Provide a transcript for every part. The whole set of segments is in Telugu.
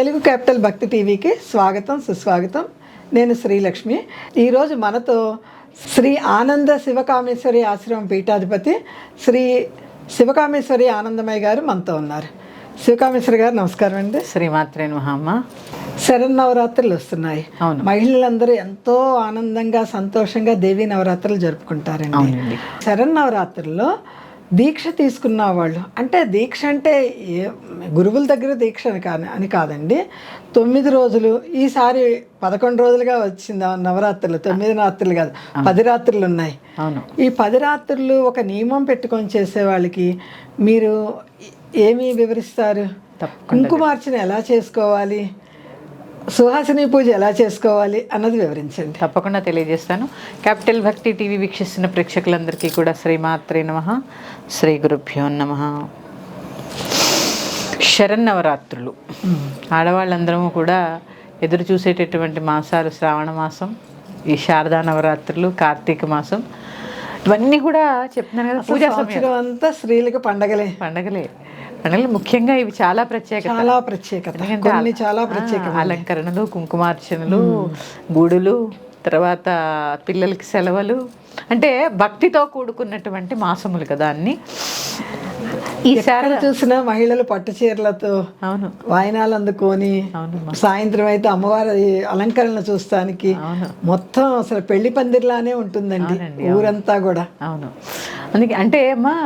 తెలుగు క్యాపిటల్ భక్తి టీవీకి స్వాగతం సుస్వాగతం. నేను శ్రీలక్ష్మి. ఈరోజు మనతో శ్రీ ఆనంద శివకామేశ్వరి ఆశ్రమం పీఠాధిపతి శ్రీ శివకామేశ్వరి ఆనందమయ్య గారు మనతో ఉన్నారు. శివకామేశ్వరి గారు నమస్కారం అండి. శ్రీమాత్రే మహామ్మ శరన్నవరాత్రులు వస్తున్నాయి. అవును. మహిళలందరూ ఎంతో ఆనందంగా సంతోషంగా దేవీ నవరాత్రులు జరుపుకుంటారండి. శరన్నవరాత్రుల్లో దీక్ష తీసుకున్న వాళ్ళు అంటే దీక్ష అంటే ఏ గురువుల దగ్గర దీక్ష అని కాదు అని కాదండి. తొమ్మిది రోజులు ఈసారి పదకొండు రోజులుగా వచ్చింది నవరాత్రులు తొమ్మిది రాత్రులు కాదు పది రాత్రులు ఉన్నాయి. ఈ పది రాత్రులు ఒక నియమం పెట్టుకొని చేసే వాళ్ళకి మీరు ఏమి వివరిస్తారు? కుంకుమార్చన ఎలా చేసుకోవాలి? సుహాసిని పూజ ఎలా చేసుకోవాలి అన్నది వివరించండి. తప్పకుండా తెలియజేస్తాను. క్యాపిటల్ భక్తి టీవీ వీక్షిస్తున్న ప్రేక్షకులందరికీ కూడా శ్రీమాత్రే నమ. శ్రీ గురుభ్యో నమ. శరన్నవరాత్రులు. ఆడవాళ్ళందరము కూడా ఎదురు చూసేటటువంటి మాసాలు శ్రావణ మాసం ఈ శారదా నవరాత్రులు కార్తీక మాసం. ఇవన్నీ కూడా చెప్తున్నాను కదా పూజా అంతా స్త్రీలకు పండగలే. పండగలు. ముఖ్యంగా ఇవి చాలా ప్రత్యేకత. చాలా ప్రత్యేకత. కొన్ని చాలా ప్రత్యేకం అలంకరణలు కుంకుమార్చనలు గుడులు తర్వాత పిల్లలకి సెలవులు. అంటే భక్తితో కూడుకున్నటువంటి మాసములు కదా అన్ని. ఈ శారద ఎక్కడ చూసినా మహిళలు పట్టు చీరలతో అవును. వాయినాలు అందుకొని అవును సాయంత్రం అయితే అమ్మవారి అలంకరణ చూస్తానికి మొత్తం అసలు పెళ్ళి పందిర్లానే ఉంటుందండి ఊరంతా కూడా. అవును. అందుకే అంటే అమ్మా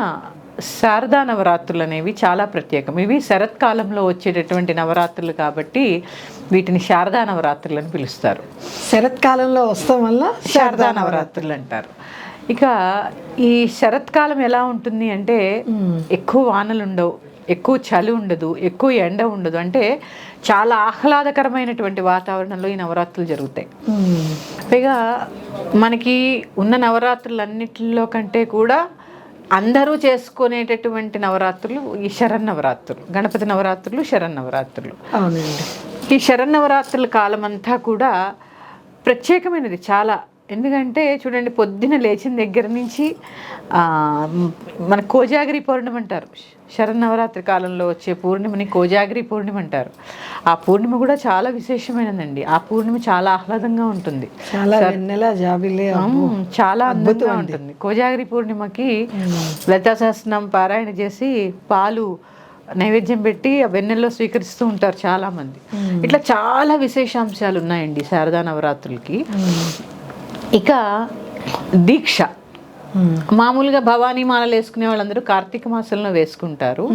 శారదా నవరాత్రులు అనేవి చాలా ప్రత్యేకం. ఇవి శరత్కాలంలో వచ్చేటటువంటి నవరాత్రులు కాబట్టి వీటిని శారదా నవరాత్రులు అని పిలుస్తారు. శరత్కాలంలో వస్తాం వల్ల శారదా నవరాత్రులు అంటారు. ఇక ఈ శరత్కాలం ఎలా ఉంటుంది అంటే ఎక్కువ వానలు ఉండవు ఎక్కువ చలి ఉండదు ఎక్కువ ఎండ ఉండదు. అంటే చాలా ఆహ్లాదకరమైనటువంటి వాతావరణంలో ఈ నవరాత్రులు జరుగుతాయి. పైగా మనకి ఉన్న నవరాత్రులన్నిటిలో కంటే కూడా అందరూ చేసుకునేటటువంటి నవరాత్రులు ఈ శరన్నవరాత్రులు గణపతి నవరాత్రులు శరన్నవరాత్రులు అవునండి. ఈ శరన్నవరాత్రుల కాలం అంతా కూడా ప్రత్యేకమైనది. చాలా ఎందుకంటే చూడండి పొద్దున లేచిన దగ్గర నుంచి మన కోజాగిరి పౌర్ణమి అంటారు. శరన్నవరాత్రి కాలంలో వచ్చే పూర్ణిమని కోజాగిరి పూర్ణిమ అంటారు. ఆ పూర్ణిమ కూడా చాలా విశేషమైనదండి. ఆ పూర్ణిమ చాలా ఆహ్లాదంగా ఉంటుంది. చాలా వెన్నెల జాబిలే మ్, చాలా అందంగా ఉంటుంది. కోజాగిరి పూర్ణిమకి లలితా సహస్రం పారాయణ చేసి పాలు నైవేద్యం పెట్టి ఆ వెన్నెల్లో స్వీకరిస్తూ ఉంటారు చాలా మంది ఇట్లా చాలా విశేషాంశాలు ఉన్నాయండి శారదా నవరాత్రులకి. ఇక దీక్ష. మామూలుగా భవానీ మాలలు వేసుకునే వాళ్ళందరూ కార్తీక మాసంలో వేసుకుంటారు.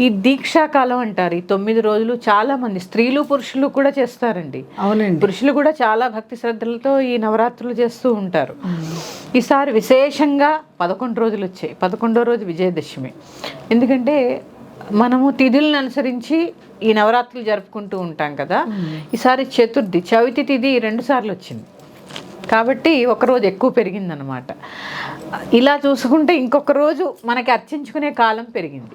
ఈ దీక్షాకాలం అంటారు. ఈ తొమ్మిది రోజులు చాలా మంది స్త్రీలు పురుషులు కూడా చేస్తారండి. అవునండి. పురుషులు కూడా చాలా భక్తి శ్రద్ధలతో ఈ నవరాత్రులు చేస్తూ ఉంటారు. ఈసారి విశేషంగా పదకొండు రోజులు వచ్చాయి. పదకొండో రోజు విజయదశమి. ఎందుకంటే మనము తిథులను అనుసరించి ఈ నవరాత్రులు జరుపుకుంటూ ఉంటాం కదా. ఈసారి చతుర్థి చవితి తిథి రెండు సార్లు వచ్చింది. కాబట్టి ఒక రోజు ఎక్కువ పెరిగిందనమాట ఇలా చూసుకుంటే ఇంకొక రోజు మనకి అర్చించుకునే కాలం పెరిగింది.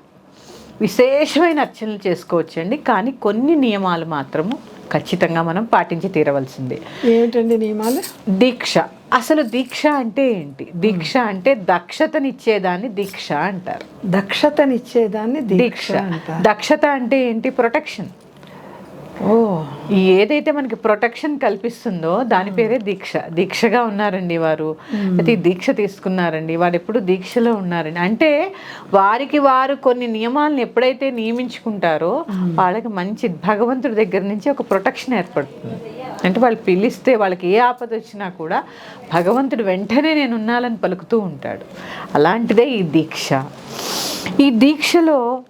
విశేషమైన అర్చనలు చేసుకోవచ్చండి. కానీ కొన్ని నియమాలు మాత్రము ఖచ్చితంగా మనం పాటించి తీరవలసిందే. ఏమిటండి నియమాలు? దీక్ష. అసలు దీక్ష అంటే ఏంటి? దీక్ష అంటే దక్షతనిచ్చేదాన్ని దీక్ష అంటారు. దక్షతనిచ్చేదాన్ని దీక్ష దక్షత అంటే ఏంటి? ప్రొటెక్షన్. ఏదైతే మనకి ప్రొటెక్షన్ కల్పిస్తుందో దాని పేరే దీక్ష. దీక్షగా ఉన్నారండి వారు. అయితే ఈ దీక్ష తీసుకున్నారండి. వారు ఎప్పుడు దీక్షలో ఉన్నారండి. అంటే వారికి వారు కొన్ని నియమాలను ఎప్పుడైతే నియమించుకుంటారో వాళ్ళకి మంచి భగవంతుడి దగ్గర నుంచి ఒక ప్రొటెక్షన్ ఏర్పడుతుంది. అంటే వాళ్ళు పిలిస్తే వాళ్ళకి ఏ ఆపద వచ్చినా కూడా భగవంతుడు వెంటనే నేను ఉన్నాలని పలుకుతూ ఉంటాడు. అలాంటిదే ఈ దీక్ష. ఈ దీక్షలో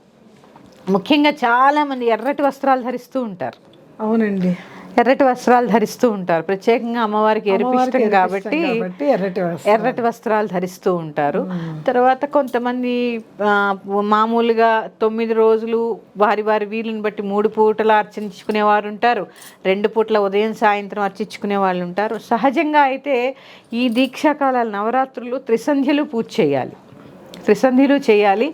ముఖ్యంగా చాలామంది ఎర్రటి వస్త్రాలు ధరిస్తూ ఉంటారు. అవునండి. ఎర్రటి వస్త్రాలు ధరిస్తూ ఉంటారు. ప్రత్యేకంగా అమ్మవారికి ఎరిపిష్టం కాబట్టి ఎర్రటి వస్త్రం. ఎర్రటి వస్త్రాలు ధరిస్తూ ఉంటారు. తర్వాత కొంతమంది మామూలుగా తొమ్మిది రోజులు వారి వారి వీలుని బట్టి మూడు పూటలు అర్చించుకునే వారు ఉంటారు. రెండు పూటల ఉదయం సాయంత్రం అర్చించుకునే వాళ్ళు ఉంటారు. సహజంగా అయితే ఈ దీక్షాకాలాలు నవరాత్రులు త్రిసంధ్యలు పూజ చేయాలి. త్రిసంధిలు చేయాలి.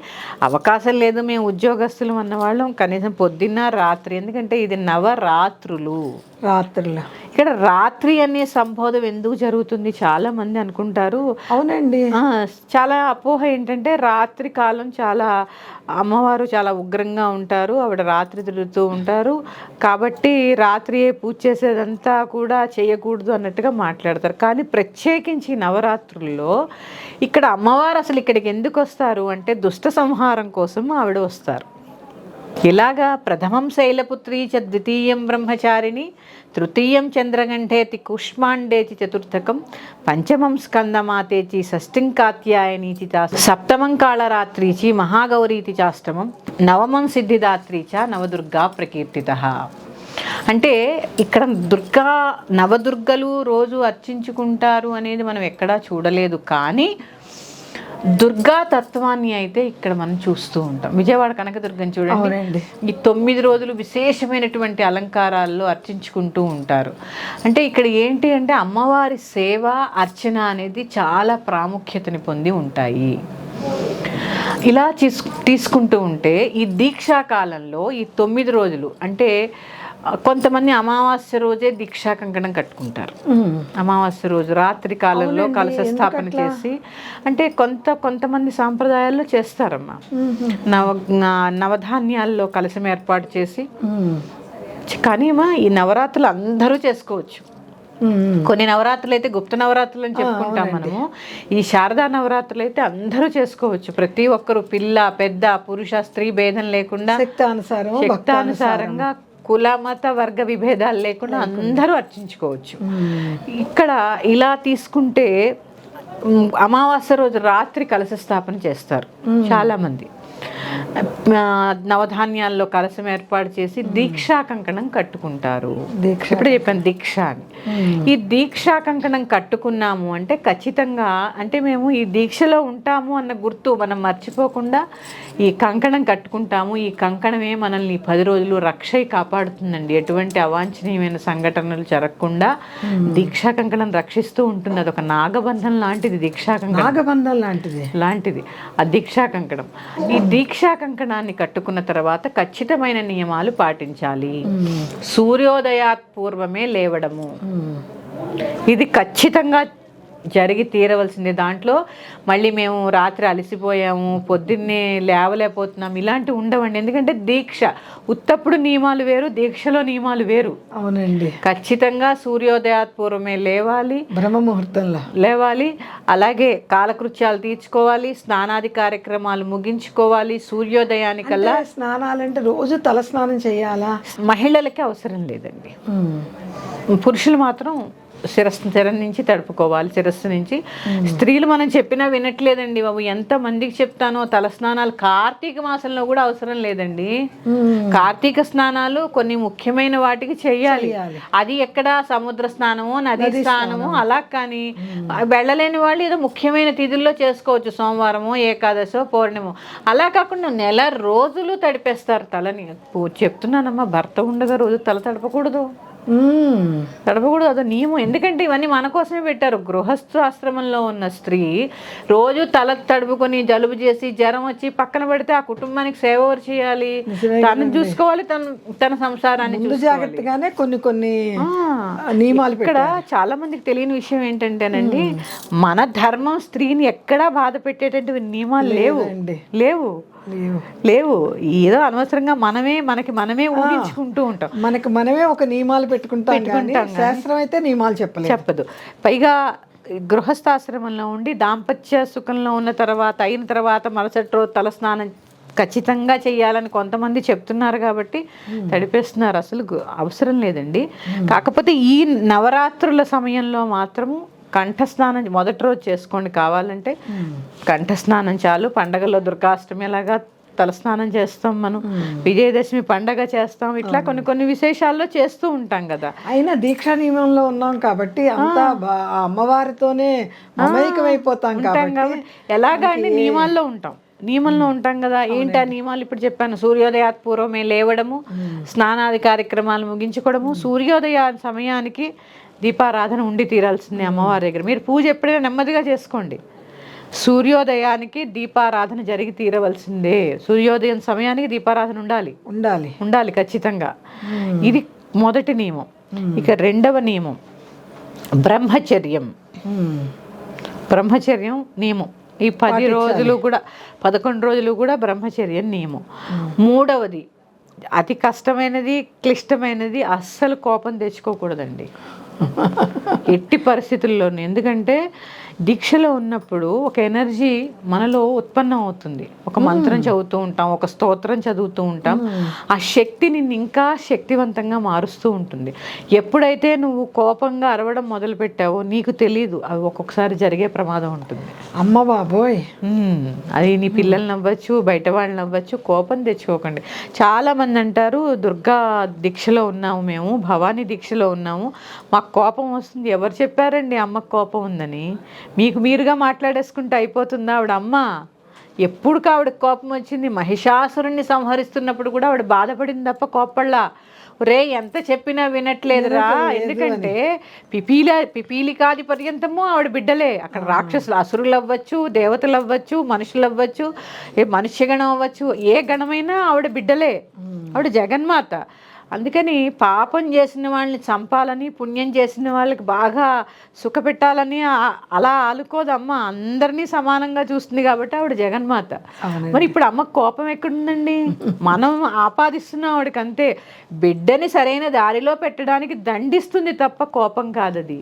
అవకాశం లేదు మేము ఉద్యోగస్తులు అన్నవాళ్ళం కనీసం పొద్దున్న రాత్రి. ఎందుకంటే ఇది నవరాత్రులు. రాత్రులు. ఇక్కడ రాత్రి అనే సంబోధం ఎందుకు జరుగుతుంది? చాలా మంది అనుకుంటారు. అవునండి. చాలా అపోహ ఏంటంటే రాత్రి కాలం చాలా అమ్మవారు చాలా ఉగ్రంగా ఉంటారు. ఆవిడ రాత్రి తిరుగుతూ ఉంటారు. కాబట్టి రాత్రి పూజ చేసేదంతా కూడా చేయకూడదు అన్నట్టుగా మాట్లాడతారు. కానీ ప్రత్యేకించి నవరాత్రుల్లో ఇక్కడ అమ్మవారు అసలు ఇక్కడికి ఎందుకు వస్తారు అంటే దుష్ట సంహారం కోసం ఆవిడ వస్తారు. ఇలాగా ప్రథమం శైలపుత్రీ చ ద్వితీయం బ్రహ్మచారిణి తృతీయం చంద్రగంఠేతి కుష్మాండేతి చతుర్థకం పంచమం స్కందమాతేచి షష్ఠిం కాత్యాయనీతి చ సప్తమం కాళరాత్రీచి మహాగౌరీతి చాష్టమం నవమం సిద్ధిదాత్రి చ నవదుర్గా ప్రకీర్తిత. అంటే ఇక్కడ దుర్గా నవదుర్గలు రోజు అర్చించుకుంటారు అనేది మనం ఎక్కడా చూడలేదు. కానీ దుర్గా తత్వాన్ని అయితే ఇక్కడ మనం చూస్తూ ఉంటాం. విజయవాడ కనకదుర్గం చూడండి. ఈ తొమ్మిది రోజులు విశేషమైనటువంటి అలంకారాల్లో అర్చించుకుంటూ ఉంటారు. అంటే ఇక్కడ ఏంటి అంటే అమ్మవారి సేవ అర్చన అనేది చాలా ప్రాముఖ్యతని పొంది ఉంటాయి. ఇలా తీసు తీసుకుంటూ ఉంటే ఈ దీక్షా కాలంలో ఈ తొమ్మిది రోజులు అంటే కొంతమంది అమావాస్య రోజే దీక్షా కంకణం కట్టుకుంటారు. అమావాస్య రోజు రాత్రి కాలంలో కలశ స్థాపన చేసి అంటే కొంత కొంతమంది సాంప్రదాయాల్లో చేస్తారమ్మా. నవ నవధాన్యాల్లో కలశం ఏర్పాటు చేసి. కానీ అమ్మా ఈ నవరాత్రులు అందరూ చేసుకోవచ్చు. కొన్ని నవరాత్రులు అయితే గుప్త నవరాత్రులు అని చెప్పుకుంటాం మనము. ఈ శారదా నవరాత్రులు అయితే అందరూ చేసుకోవచ్చు. ప్రతి ఒక్కరు పిల్ల పెద్ద పురుష స్త్రీ భేదం లేకుండా శక్తి అనుసారం శక్తానుసారంగా కుల మత వర్గ విభేదాలు లేకుండా అందరూ అర్చించుకోవచ్చు. ఇక్కడ ఇలా తీసుకుంటే అమావాస్య రోజు రాత్రి కలశ స్థాపన చేస్తారు చాలా మంది ఆ, నవధాన్యాల్లో కలశం ఏర్పాటు చేసి దీక్షా కంకణం కట్టుకుంటారు. దీక్ష ఇప్పుడే చెప్పాను దీక్ష అని. ఈ దీక్షా కంకణం కట్టుకున్నాము అంటే ఖచ్చితంగా అంటే మేము ఈ దీక్షలో ఉంటాము అన్న గుర్తు మనం మర్చిపోకుండా ఈ కంకణం కట్టుకుంటాము. ఈ కంకణమే మనల్ని పది రోజులు రక్షై కాపాడుతుందండి. ఎటువంటి అవాంఛనీయమైన సంఘటనలు జరగకుండా దీక్షా కంకణం రక్షిస్తూ ఉంటుంది. అదొక నాగబంధం లాంటిది దీక్షా కంకణం నాగబంధం లాంటిది. లాంటిది. ఆ దీక్షా కంకణం ఈ దీక్షా కంకణాన్ని కట్టుకున్న తర్వాత ఖచ్చితమైన నియమాలు పాటించాలి. సూర్యోదయాత్ పూర్వమే లేవడము. ఇది ఖచ్చితంగా జరిగి తీరవలసింది. దాంట్లో మళ్ళీ మేము రాత్రి అలసిపోయాము పొద్దున్నే లేవలేకపోతున్నాం. ఇలాంటివి ఉండవండి. ఎందుకంటే దీక్ష ఉత్తప్పుడు నియమాలు వేరు దీక్షలో నియమాలు వేరు. అవునండి. ఖచ్చితంగా సూర్యోదయాత్ పూర్వమే లేవాలి. బ్రహ్మ ముహూర్తంలో. లేవాలి. అలాగే కాలకృత్యాలు తీర్చుకోవాలి. స్నానాది కార్యక్రమాలు ముగించుకోవాలి. సూర్యోదయానికల్లా స్నానాలంటే రోజు తల స్నానం చేయాలా? మహిళలకి అవసరం లేదండి. పురుషులు మాత్రం శిరస్సు శిర నుంచి తడుపుకోవాలి శిరస్సు నుంచి. స్త్రీలు మనం చెప్పినా వినట్లేదండి బాబు. ఎంత మందికి చెప్తానో తల స్నానాలు కార్తీక మాసంలో కూడా అవసరం లేదండి. కార్తీక స్నానాలు కొన్ని ముఖ్యమైన వాటికి చెయ్యాలి చెయ్యాలి. అది ఎక్కడ? సముద్ర స్నానము నది స్నానము అలా కానీ వెళ్ళలేని వాళ్ళు ఏదో ముఖ్యమైన తిథుల్లో చేసుకోవచ్చు. సోమవారమో ఏకాదశో పౌర్ణమో. అలా కాకుండా నెల రోజులు తడిపేస్తారు తలని. చెప్తున్నానమ్మా భర్త ఉండగా రోజు తల తడపకూడదు. తడపకూడదు అదో నియమం. ఎందుకంటే ఇవన్నీ మన కోసమే పెట్టారు. గృహస్థ ఆశ్రమంలో ఉన్న స్త్రీ రోజు తల తడుపుకొని జలుబు చేసి జ్వరం వచ్చి పక్కన పెడితే ఆ కుటుంబానికి సేవ ఎవరు చేయాలి? తను చూసుకోవాలి తను తన సంసారాన్ని జాగ్రత్తగానే కొన్ని కొన్ని నియమాలు ఇక్కడ చాలా మందికి తెలియని విషయం ఏంటంటేనండి మన ధర్మం స్త్రీని ఎక్కడా బాధ పెట్టేటటువంటి నియమాలు లేవు. లేవు. లేవు. ఏదో అనవసరంగా మనమే మనకి మనమే ఊహించుకుంటూ ఉంటాం. మనకి మనమే ఒక నియమాలు పెట్టుకుంటాం శాస్త్రం అయితే నియమాలు చెప్పలేదు. చెప్పదు. పైగా గృహస్థాశ్రమంలో ఉండి దాంపత్య సుఖంలో ఉన్న తర్వాత అయిన తర్వాత మరుసటి రోజు తలస్నానం ఖచ్చితంగా చేయాలని కొంతమంది చెప్తున్నారు కాబట్టి తడిపేస్తున్నారు. అసలు అవసరం లేదండి. కాకపోతే ఈ నవరాత్రుల సమయంలో మాత్రము కంఠస్నానం మొదటి రోజు చేసుకోండి కావాలంటే. కంఠస్నానం చాలు. పండగలో దుర్గాష్టమి అలాగా తలస్నానం చేస్తాం మనం. విజయదశమి పండగ చేస్తాం. ఇట్లా కొన్ని కొన్ని విశేషాల్లో చేస్తూ ఉంటాం కదా. అయినా దీక్షా నియమంలో ఉన్నాం కాబట్టి అంతా అమ్మవారితోనే మమైకమైపోతాం కాబట్టి కాబట్టి ఎలాగా అండి? నియమాల్లో ఉంటాం. నియమంలో ఉంటాం కదా. ఏంటి ఆ నియమాలు? ఇప్పుడు చెప్పాను సూర్యోదయాత్ పూర్వమే లేవడము స్నానాది కార్యక్రమాలు ముగించుకోవడము సూర్యోదయ సమయానికి దీపారాధన ఉండి తీరాల్సిందే అమ్మవారి దగ్గర. మీరు పూజ ఎప్పుడైనా నెమ్మదిగా చేసుకోండి. సూర్యోదయానికి దీపారాధన జరిగి తీరవలసిందే. సూర్యోదయం సమయానికి దీపారాధన ఉండాలి. ఉండాలి. ఉండాలి ఖచ్చితంగా. ఇది మొదటి నియమం. ఇక రెండవ నియమం. బ్రహ్మచర్యం. బ్రహ్మచర్యం నియమం. ఈ పది రోజులు కూడా పదకొండు రోజులు కూడా బ్రహ్మచర్యం నియమం. మూడవది అతి కష్టమైనది క్లిష్టమైనది అస్సలు కోపం తెచ్చుకోకూడదండి. ఎట్టి పరిస్థితుల్లోనూ. ఎందుకంటే దీక్షలో ఉన్నప్పుడు ఒక ఎనర్జీ మనలో ఉత్పన్నం అవుతుంది. ఒక మంత్రం చదువుతూ ఉంటాం ఒక స్తోత్రం చదువుతూ ఉంటాం. ఆ శక్తి నిన్ను ఇంకా శక్తివంతంగా మారుస్తూ ఉంటుంది. ఎప్పుడైతే నువ్వు కోపంగా అరవడం మొదలు పెట్టావో నీకు తెలియదు అవి ఒక్కొక్కసారి జరిగే ప్రమాదం ఉంటుంది. అమ్మ బాబోయ్. అది నీ పిల్లల్ని అవ్వచ్చు బయట వాళ్ళని అవ్వచ్చు కోపం తెచ్చుకోకండి. చాలా మంది అంటారు దుర్గా దీక్షలో ఉన్నాము మేము భవానీ దీక్షలో ఉన్నాము మాకు కోపం వస్తుంది. ఎవరు చెప్పారండి అమ్మకు కోపం ఉందని? మీకు మీరుగా మాట్లాడేసుకుంటే అయిపోతుందా ఆవిడ అమ్మ? ఎప్పుడు ఆవిడ కోపం వచ్చింది? మహిషాసురుణ్ణి సంహరిస్తున్నప్పుడు కూడా ఆవిడ బాధపడింది తప్ప కోపడలా రే ఎంత చెప్పినా వినట్లేదురా. ఎందుకంటే పిపీల పిపీలికాది పర్యంతము ఆవిడ బిడ్డలే. అక్కడ రాక్షసులు అసురులు అవ్వచ్చు దేవతలు అవ్వచ్చు మనుషులు అవ్వచ్చు ఏ మనుష్యగణం అవ్వచ్చు ఏ గణమైనా ఆవిడ బిడ్డలే. ఆవిడ జగన్మాత. అందుకని పాపం చేసిన వాళ్ళని చంపాలని పుణ్యం చేసిన వాళ్ళకి బాగా సుఖపెట్టాలని అలా ఆలుకోదమ్మ. అందరినీ సమానంగా చూస్తుంది కాబట్టి ఆవిడ జగన్మాత. మరి ఇప్పుడు అమ్మ కోపం ఎక్కడుందండి? మనం ఆపాదిస్తున్నాం ఆవిడకి అంతే బిడ్డని సరైన దారిలో పెట్టడానికి దండిస్తుంది తప్ప కోపం కాదది.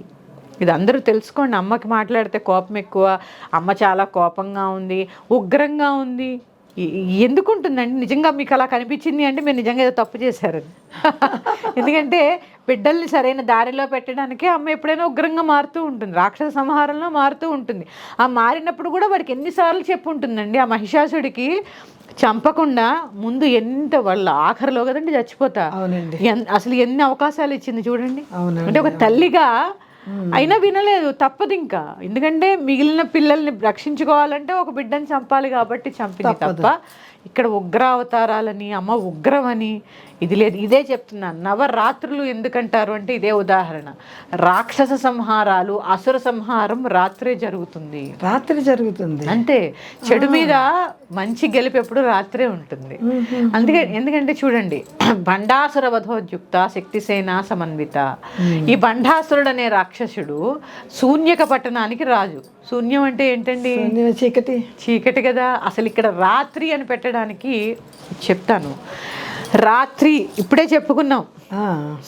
ఇది అందరూ తెలుసుకోండి. అమ్మకి మాట్లాడితే కోపం ఎక్కువ. అమ్మ చాలా కోపంగా ఉంది. ఉగ్రంగా ఉంది. ఎందుకు ఉంటుందండి నిజంగా మీకు అలా కనిపించింది అంటే మీరు నిజంగా ఏదో తప్పు చేశారని ఎందుకంటే బిడ్డల్ని సరైన దారిలో పెట్టడానికే అమ్మ ఎప్పుడైనా ఉగ్రంగా మారుతూ ఉంటుంది. రాక్షస సంహారంలో మారుతూ ఉంటుంది. ఆ మారినప్పుడు కూడా వాడికి ఎన్నిసార్లు చెప్పు ఉంటుందండి ఆ మహిషాసుడికి చంపకుండా ముందు ఎంత వాళ్ళ ఆఖరిలో కదండి చచ్చిపోతా. అవునండి. అసలు ఎన్ని అవకాశాలు ఇచ్చింది చూడండి. అంటే ఒక తల్లిగా అయినా వినలేదు తప్పదు ఇంకా. ఎందుకంటే మిగిలిన పిల్లల్ని రక్షించుకోవాలంటే ఒక బిడ్డని చంపాలి కాబట్టి చంపింది తప్ప. ఇక్కడ ఉగ్ర అవతారాలని అమ్మ ఉగ్రమని ఇది లేదు ఇదే చెప్తున్నాను నవరాత్రులు ఎందుకంటారు అంటే ఇదే ఉదాహరణ. రాక్షస సంహారాలు అసుర సంహారం రాత్రే జరుగుతుంది. రాత్రి జరుగుతుంది. అంతే. చెడు మీద మంచి గెలుపు ఎప్పుడు రాత్రే ఉంటుంది. అందుకే ఎందుకంటే చూడండి బండాసుర వధోద్యుక్త శక్తిసేన సమన్విత. ఈ బండాసురుడు అనే రాక్షసుడు శూన్యక పట్టణానికి రాజు. శూన్యం అంటే ఏంటండి? చీకటి. చీకటి కదా. అసలు ఇక్కడ రాత్రి అని పెట్టడానికి చెప్తాను. రాత్రి ఇప్పుడే చెప్పుకున్నాం.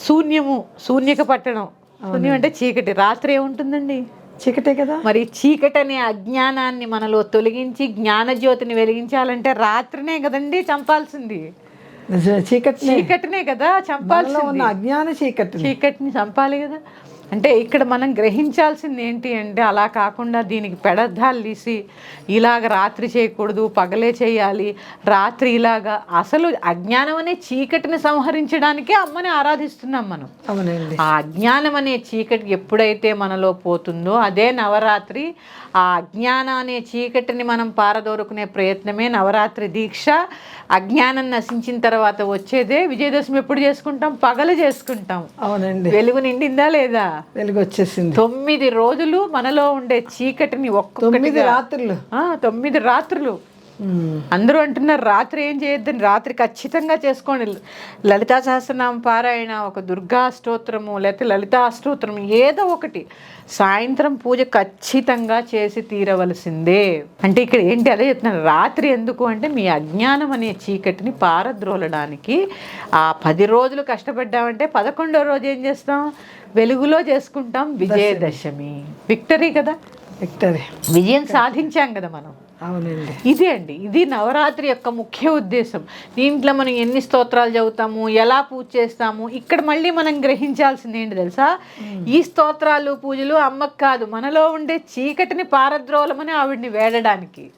శూన్యము శూన్యక పట్టణం. శూన్యం అంటే చీకటి. రాత్రి ఏముంటుందండి? చీకటే కదా. మరి చీకటి అనే అజ్ఞానాన్ని మనలో తొలగించి జ్ఞానజ్యోతిని వెలిగించాలంటే రాత్రినే కదండి చంపాల్సింది. చీకటి చీకటినే. కదా మనలో చంపాల్సింది. ఉన్న అజ్ఞాన చీకటి చీకటిని చంపాలి కదా. అంటే ఇక్కడ మనం గ్రహించాల్సింది ఏంటి అంటే అలా కాకుండా దీనికి పెడర్థాలు తీసి ఇలాగ రాత్రి చేయకూడదు పగలే చేయాలి రాత్రి ఇలాగా అసలు అజ్ఞానం అనే చీకటిని సంహరించడానికే అమ్మని ఆరాధిస్తున్నాం మనం. అవునండి. ఆ అజ్ఞానం అనే చీకటి ఎప్పుడైతే మనలో పోతుందో అదే నవరాత్రి ఆ అజ్ఞానం అనే చీకటిని మనం పారదోరుకునే ప్రయత్నమే నవరాత్రి దీక్ష. అజ్ఞానం నశించిన తర్వాత వచ్చేదే విజయదశమి ఎప్పుడు చేసుకుంటాం? పగలు చేసుకుంటాం. అవునండి. వెలుగు నిండిందా లేదా? వెలుగు వచ్చేసింది తొమ్మిది రోజులు మనలో ఉండే చీకటిని తొమ్మిది రాత్రులు. తొమ్మిది రాత్రులు. అందరూ అంటున్నారు రాత్రి ఏం చేయొద్దని? రాత్రి ఖచ్చితంగా చేసుకోండి. లలితా సహస్రనామ పారాయణ ఒక దుర్గా స్తోత్రము లేకపోతే లలితా స్తోత్రం ఏదో ఒకటి. సాయంత్రం పూజ ఖచ్చితంగా చేసి తీరవలసిందే. అంటే ఇక్కడ ఏంటి అదే చెప్తున్నాను రాత్రి ఎందుకు అంటే మీ అజ్ఞానం అనే చీకటిని పారద్రోలడానికి ఆ పది రోజులు కష్టపడ్డామంటే పదకొండో రోజు ఏం చేస్తాం? వెలుగులో చేసుకుంటాం విజయదశమి. విక్టరీ కదా? విక్టరీ. విజయం సాధించాం కదా మనం. అవునండి. ఇదే అండి. ఇది నవరాత్రి యొక్క ముఖ్య ఉద్దేశం. దీంట్లో మనం ఎన్ని స్తోత్రాలు చదువుతాము ఎలా పూజ చేస్తాము ఇక్కడ మళ్ళీ మనం గ్రహించాల్సింది ఏంటి తెలుసా? ఈ స్తోత్రాలు పూజలు అమ్మకు కాదు మనలో ఉండే చీకటిని పారద్రోలమని ఆవిడ్ని వేడడానికి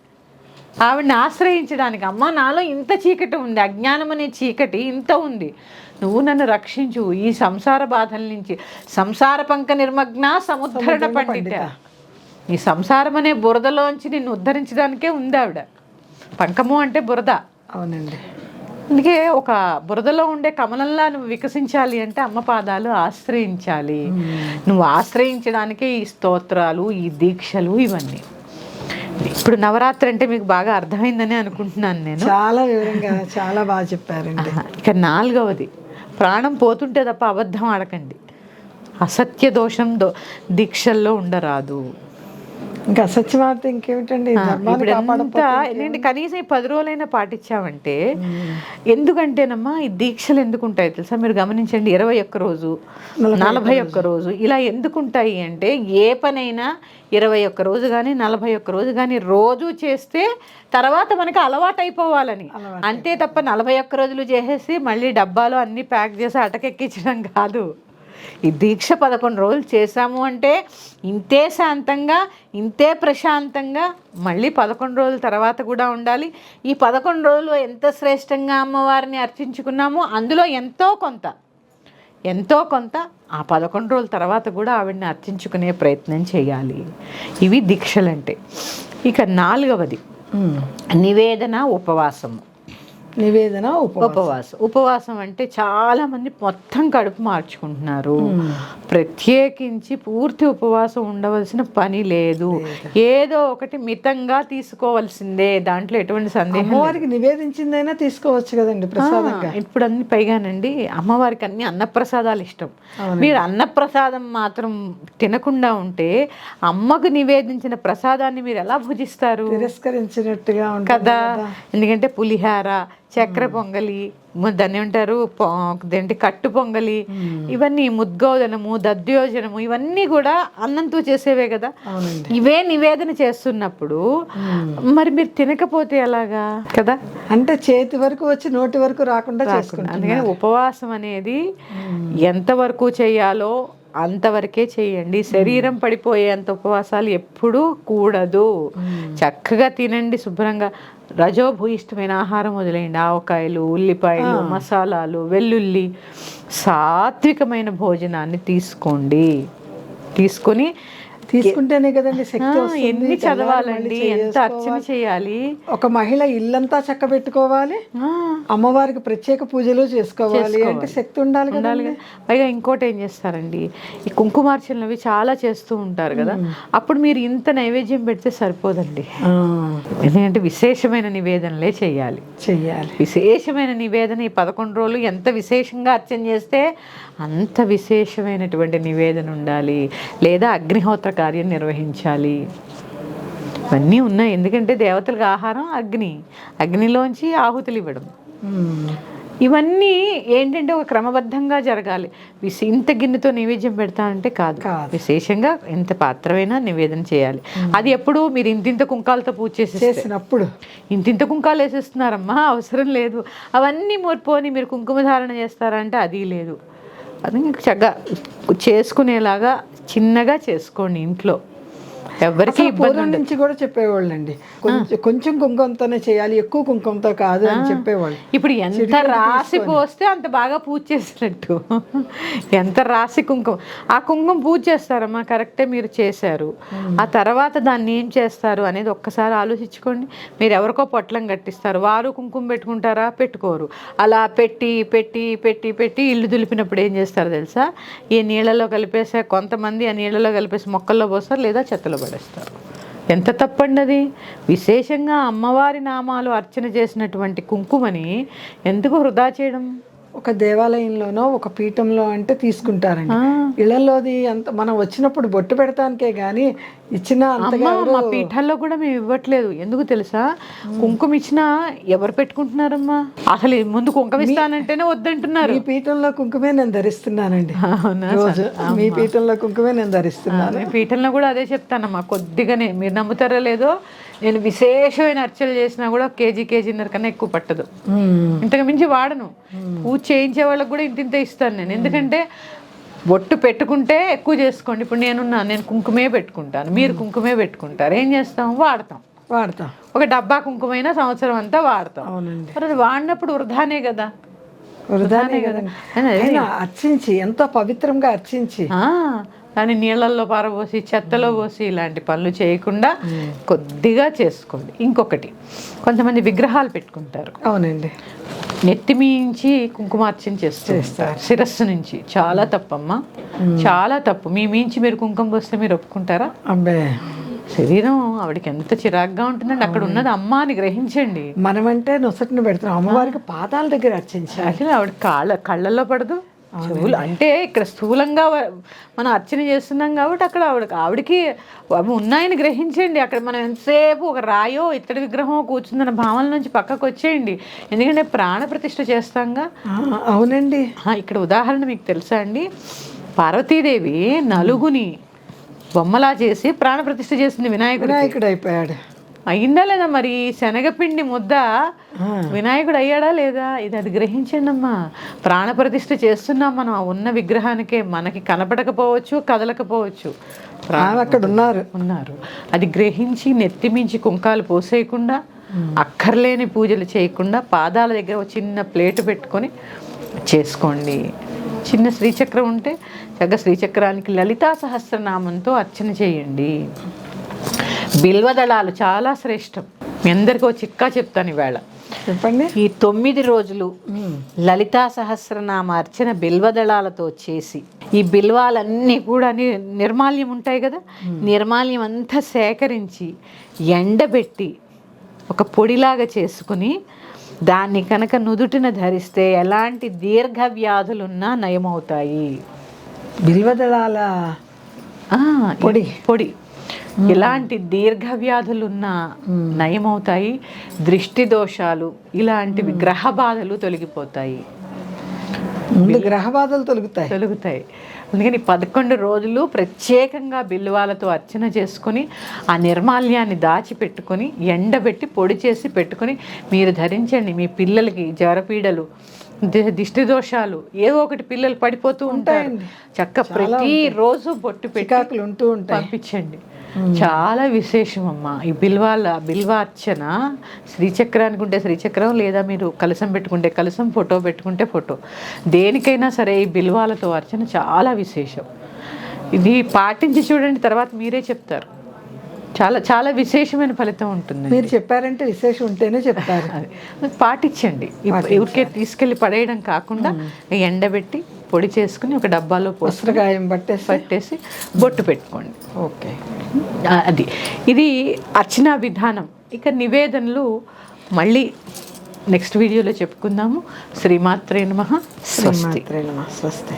ఆవిడ్ని ఆశ్రయించడానికి. అమ్మ నాలో ఇంత చీకటి ఉంది అజ్ఞానం అనే చీకటి ఇంత ఉంది. నువ్వు నన్ను రక్షించు. ఈ సంసార బాధల నుంచి. సంసార పంక నిర్మగ్న సముద్ధరణ పండిత. ఈ సంసారం అనే బురదలోంచి నిన్ను ఉద్ధరించడానికే ఉంది ఆవిడ. పంకము అంటే బురద. అవునండి. అందుకే ఒక బురదలో ఉండే కమలంలా నువ్వు వికసించాలి అంటే అమ్మ పాదాలు ఆశ్రయించాలి. నువ్వు ఆశ్రయించడానికే ఈ స్తోత్రాలు ఈ దీక్షలు ఇవన్నీ. ఇప్పుడు నవరాత్రి అంటే మీకు బాగా అర్థమైందని అనుకుంటున్నాను నేను. చాలా వివరంగా చాలా బాగా చెప్పారండి. ఇక నాలుగవది. ప్రాణం పోతుంటే తప్ప అబద్ధం ఆడకండి. అసత్య దోషం దో దీక్షల్లో ఉండరాదు. ఇంకా ఇంకేమిటండి? ఏంటంటే కనీసం ఈ పది రోజులైనా పాటించామంటే ఎందుకంటేనమ్మా ఈ దీక్షలు ఎందుకు ఉంటాయి తెలుసా? మీరు గమనించండి ఇరవై ఒక్క రోజు నలభై ఒక్క రోజు. ఇలా ఎందుకు ఉంటాయి అంటే ఏ పనైనా ఇరవై ఒక్క రోజు కానీ నలభై ఒక్క రోజు కానీ రోజు చేస్తే తర్వాత మనకి అలవాటు అయిపోవాలని అంతే తప్ప నలభై ఒక్క రోజులు చేసేసి మళ్ళీ డబ్బాలో అన్ని ప్యాక్ చేసి అటకెక్కించడం కాదు. ఈ దీక్ష పదకొండు రోజులు చేశాము అంటే ఇంతే శాంతంగా ఇంతే ప్రశాంతంగా మళ్ళీ పదకొండు రోజుల తర్వాత కూడా ఉండాలి. ఈ పదకొండు రోజులు ఎంత శ్రేష్టంగా అమ్మవారిని అర్చించుకున్నామో అందులో ఎంతో కొంత ఎంతో కొంత ఆ పదకొండు రోజుల తర్వాత కూడా ఆవిడని అర్చించుకునే ప్రయత్నం చేయాలి. ఇవి దీక్షలంటే. ఇక నాలుగవది. నివేదన ఉపవాసము. నివేదన ఉప ఉపవాసం. ఉపవాసం అంటే చాలా మంది మొత్తం కడుపు మార్చుకుంటున్నారు. ప్రత్యేకించి పూర్తి ఉపవాసం ఉండవలసిన పని లేదు. ఏదో ఒకటి మితంగా తీసుకోవాల్సిందే. దాంట్లో ఎటువంటి సందేహం అమ్మవారికి నివేదించిందైనా తీసుకోవచ్చు కదండి ప్రసాదంగా. ఇప్పుడు అన్ని పైగానండి అమ్మవారికి అన్ని అన్నప్రసాదాలు ఇష్టం. మీరు అన్నప్రసాదం మాత్రం తినకుండా ఉంటే అమ్మకు నివేదించిన ప్రసాదాన్ని మీరు ఎలా భుజిస్తారు? తిరస్కరించినట్టుగా కదా. ఎందుకంటే పులిహార చక్కెర పొంగలి దాన్ని ఏమంటారు? పొ- అదేంటి కట్టు పొంగలి ఇవన్నీ ముద్గోదనము దద్యోజనము ఇవన్నీ కూడా అన్నంతో చేసేవే కదా? ఇవే నివేదన చేస్తున్నప్పుడు మరి మీరు తినకపోతే ఎలాగా? కదా? అంటే చేతి వరకు వచ్చి నోటి వరకు రాకుండా చేసుకుంటాం అందుకని ఉపవాసం అనేది ఎంతవరకు చేయాలో అంతవరకే చేయండి. శరీరం పడిపోయేంత ఉపవాసాలు ఎప్పుడూ కూడదు. చక్కగా తినండి శుభ్రంగా. రజోభూయిష్టమైన ఆహారం వదిలేయండి. ఆవకాయలు ఉల్లిపాయలు మసాలాలు వెల్లుల్లి సాత్వికమైన భోజనాన్ని తీసుకోండి. తీసుకొని తీసుకుంటేనే కదండి శక్తి. ఎన్ని చదవాలండి? ఎంత అర్చన చేయాలి? ఒక మహిళ ఇల్లంతా చక్క పెట్టుకోవాలి అమ్మవారికి ప్రత్యేక పూజలు చేసుకోవాలి అంటే శక్తి ఉండాలి ఉండాలి. పైగా ఇంకోటి ఏం చేస్తారండి? ఈ కుంకుమార్చనలు అవి చాలా చేస్తూ ఉంటారు కదా. అప్పుడు మీరు ఇంత నైవేద్యం పెడితే సరిపోదండి. ఎందుకంటే విశేషమైన నివేదనలే చేయాలి. చెయ్యాలి విశేషమైన నివేదన ఈ పదకొండు రోజులు ఎంత విశేషంగా అర్చన చేస్తే అంత విశేషమైనటువంటి నివేదన ఉండాలి లేదా అగ్నిహోత్ర కార్యం నిర్వహించాలి. ఇవన్నీ ఉన్నాయి. ఎందుకంటే దేవతలకు ఆహారం అగ్ని అగ్నిలోంచి ఆహుతులు ఇవ్వడం. ఉమ్. ఇవన్నీ ఏంటంటే ఒక క్రమబద్ధంగా జరగాలి. ఇంత గిన్నెతో నైవేద్యం పెడతా అంటే కాదు. విశేషంగా ఎంత పాత్రమైనా నివేదన చేయాలి. అది ఎప్పుడు మీరు ఇంతింత కుంకాలతో పూజ చేసేస్తే. చేసినప్పుడు. ఇంతింత కుంకాలు వేసేస్తున్నారమ్మా అవసరం లేదు. అవన్నీ మోర్పోని మీరు కుంకుమ ధారణ చేస్తారంటే అది లేదు. అది చక్కగా చేసుకునేలాగా చిన్నగా చేసుకోండి ఇంట్లో. ఎవరికి పూర్వం నుంచి కూడా చెప్పేవాళ్ళండి. కొంచెం కొంచెం కుంకుమతోనే చేయాలి ఎక్కువ కుంకుమతో కాదు అని చెప్పేవాళ్ళు. ఇప్పుడు ఎంత రాసి పోస్తే అంత బాగా పూజ చేసినట్టు. ఎంత రాసి కుంకుమ. ఆ కుంకుమ పూజ చేస్తారమ్మా కరెక్టే మీరు చేశారు. ఆ తర్వాత దాన్ని ఏం చేస్తారు అనేది ఒక్కసారి ఆలోచించుకోండి. మీరు ఎవరికో పొట్లం కట్టిస్తారు. వారు కుంకుమ పెట్టుకుంటారా? పెట్టుకోరు. అలా పెట్టి పెట్టి పెట్టి పెట్టి ఇల్లు దులిపినప్పుడు ఏం చేస్తారు తెలుసా? ఈ నీళ్ళలో కలిపేసే కొంతమంది ఆ నీళ్ళలో కలిపేసి మొక్కల్లో పోస్తారు లేదా చెత్తలో పడేస్తారు ఎంత తప్పండి అది విశేషంగా అమ్మవారి నామాలు అర్చన చేసినటువంటి కుంకుమని ఎందుకు వృధా చేయడం? ఒక దేవాలయంలోనో ఒక పీఠంలో అంటే తీసుకుంటారండి. ఇళ్ళలోది అంత మనం వచ్చినప్పుడు బొట్టు పెడతానికే గాని ఇచ్చిన మా పీఠాల్లో కూడా మేము ఇవ్వట్లేదు. ఎందుకు తెలుసా? కుంకుమ ఇచ్చినా ఎవరు పెట్టుకుంటున్నారమ్మా? అసలు ముందు కుంకుమ ఇస్తానంటేనే వద్దంటున్నారు. మీ పీఠంలో కుంకుమే నేను ధరిస్తున్నానండి. రోజు మీ పీఠంలో కుంకుమే నేను ధరిస్తున్నాను. నేను పీఠంలో కూడా అదే చెప్తానమ్మా. కొద్దిగానే మీరు నమ్ముతారో లేదో నేను విశేషమైన అర్చనలు చేసినా కూడా కేజీ కేజీన్నర కన్నా ఎక్కువ పట్టదు. ఇంతకు మించి వాడను. పూజ చేయించే వాళ్ళకి కూడా ఇంత ఇంత ఇస్తాను నేను. ఎందుకంటే బొట్టు పెట్టుకుంటే ఎక్కువ చేసుకోండి. ఇప్పుడు నేనున్నా నేను కుంకుమే పెట్టుకుంటాను. మీరు కుంకుమే పెట్టుకుంటారు. ఏం చేస్తాం? వాడతాం. వాడతాం. ఒక డబ్బా కుంకుమైనా సంవత్సరం అంతా వాడతాం. అవునండి. మరి అది వాడినప్పుడు వృధానే కదా. వృధానే. అయినా అర్చించి ఎంతో పవిత్రంగా అర్చించి. దాన్ని నీళ్ళల్లో పారబోసి చెత్తలో పోసి ఇలాంటి పనులు చేయకుండా కొద్దిగా చేసుకోండి. ఇంకొకటి కొంతమంది విగ్రహాలు పెట్టుకుంటారు. అవునండి. నెత్తి మించి కుంకుమార్చన చేస్తారు. శిరస్సు నుంచి. చాలా తప్పమ్మా. చాలా తప్పు. మీ మించి మీరు కుంకుమ పోస్తే మీరు ఒప్పుకుంటారా? అబ్బే. శరీరం ఆవిడకి ఎంత చిరాగ్గా ఉంటుందండి. అక్కడ ఉన్నది అమ్మ అని గ్రహించండి. మనమంటే నొసటిని పెడుతున్నాం. అమ్మవారికి పాదాల దగ్గర అర్చించాలి. ఆవిడ కాళ్ళ కళ్ళల్లో పడదు. చెవులు అంటే ఇక్కడ స్థూలంగా మనం అర్చన చేస్తున్నాం కాబట్టి అక్కడ ఆవిడ ఆవిడకి అవి ఉన్నాయని గ్రహించండి అక్కడ మనం ఎంతసేపు ఒక రాయో ఇత్తడి విగ్రహం కూర్చుందన్న భావన నుంచి పక్కకు వచ్చేయండి. ఎందుకంటే ప్రాణ ప్రతిష్ఠ చేస్తాంగా. అవునండి. ఇక్కడ ఉదాహరణ మీకు తెలుసా అండి? పార్వతీదేవి నలుగుని బొమ్మలా చేసి ప్రాణ ప్రతిష్ఠ చేసింది వినాయకుడు వినాయకుడు అయిపోయాడు. అయిందా లేదా మరి? శనగపిండి ముద్ద వినాయకుడు అయ్యాడా లేదా? ఇది అది గ్రహించండి అమ్మా. ప్రాణప్రతిష్ఠ చేస్తున్నాం మనం. ఆ ఉన్న విగ్రహానికే మనకి కనపడకపోవచ్చు కదలకపోవచ్చు. అక్కడ ఉన్నారు. ఉన్నారు. అది గ్రహించి నెత్తిమించి కుంకాలు పోసేయకుండా అక్కర్లేని పూజలు చేయకుండా పాదాల దగ్గర ఒక చిన్న ప్లేట్ పెట్టుకొని చేసుకోండి. చిన్న శ్రీచక్రం ఉంటే చక్కగా శ్రీచక్రానికి లలితా సహస్రనామంతో అర్చన చేయండి. బిల్వదళాలు చాలా శ్రేష్టం. మీ అందరికీ చిక్కా చెప్తాను ఈవేళ చెప్పండి. ఈ తొమ్మిది రోజులు లలితా సహస్రనామ అర్చన బిల్వదళాలతో చేసి ఈ బిల్వాలన్నీ కూడా నిర్మాల్యం ఉంటాయి కదా? నిర్మాల్యం అంతా సేకరించి ఎండబెట్టి ఒక పొడిలాగా చేసుకుని దాన్ని కనుక నుదుటిన ధరిస్తే ఎలాంటి దీర్ఘ వ్యాధులున్నా నయమవుతాయి. బిల్వదళాల పొడి. పొడి. ఇలాంటి దీర్ఘ వ్యాధులున్నా నయమవుతాయి దృష్టి దోషాలు ఇలాంటివి గ్రహ బాధలు తొలగిపోతాయి. ముందు గ్రహ బాధలు తొలుగుతాయి. తొలగుతాయి. అందుకని పదకొండు రోజులు ప్రత్యేకంగా బిల్లువాలతో అర్చన చేసుకొని ఆ నిర్మాల్యాన్ని దాచిపెట్టుకొని ఎండబెట్టి పొడి చేసి పెట్టుకొని మీరు ధరించండి. మీ పిల్లలకి జ్వరపీడలు దిష్టి దోషాలు ఏదో ఒకటి పిల్లలు పడిపోతూ ఉంటారు. చక్క ప్రతి రోజు బొట్టు పెట్టి ఉంటూ ఉంటాయి. పంపించండి. చాలా విశేషం అమ్మా ఈ బిల్వాల బిల్వార్చన శ్రీచక్రానికి ఉంటే శ్రీచక్రం లేదా మీరు కలసం పెట్టుకుంటే కలసం ఫోటో పెట్టుకుంటే ఫోటో. దేనికైనా సరే ఈ బిల్వాలతో అర్చన చాలా విశేషం. ఇది పాటించి చూడండి తర్వాత మీరే చెప్తారు. చాలా చాలా విశేషమైన ఫలితం ఉంటుంది మీరు చెప్పారంటే విశేషం ఉంటేనే చెప్తారు. అది. పాటించండి. ఊరికే తీసుకెళ్ళి పడేయడం కాకుండా ఎండబెట్టి పొడి చేసుకుని ఒక డబ్బాలో పోసి వస్త్రగాయం పట్టేసి? పట్టేసి బొట్టు పెట్టుకోండి. ఓకే. అది. ఇది అర్చనా విధానం. ఇక నివేదనలు మళ్ళీ నెక్స్ట్ వీడియోలో చెప్పుకుందాము. శ్రీమాత్రే నమ. శ్రీమాత్రే నమః. స్వస్తి.